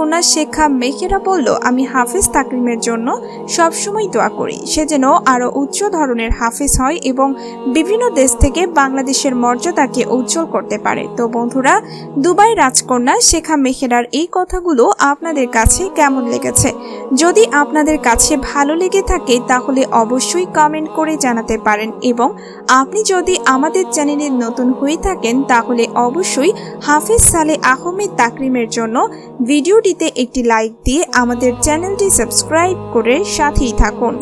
রাজকন্যা শেখা মেহেরা বলল, আমি হাফেজ তাকরিমের জন্য সবসময় দোয়া করি। সে যেন আরও উচ্চ ধরনের হাফেজ হয় এবং বিভিন্ন দেশ থেকে বাংলাদেশের মর্যাদাকে উজ্জ্বল করতে পারে। তো বন্ধুরা, দুবাই রাজকন্যা শেখা মেহেরার এই কথাগুলো আপনাদের কাছে কেমন লেগেছে? যদি আপনাদের কাছে ভালো লেগে থাকে, তাহলে অবশ্যই কমেন্ট করে জানাতে পারেন এবং আপনি যদি আমাদের চ্যানেলে নতুন হয়ে থাকেন, তাহলে অবশ্যই হাফিজ সালে আহমেদ তাকরিমের জন্য ভিডিওটিতে একটি লাইক দিয়ে আমাদের চ্যানেলটি সাবস্ক্রাইব করে সাথেই থাকুন।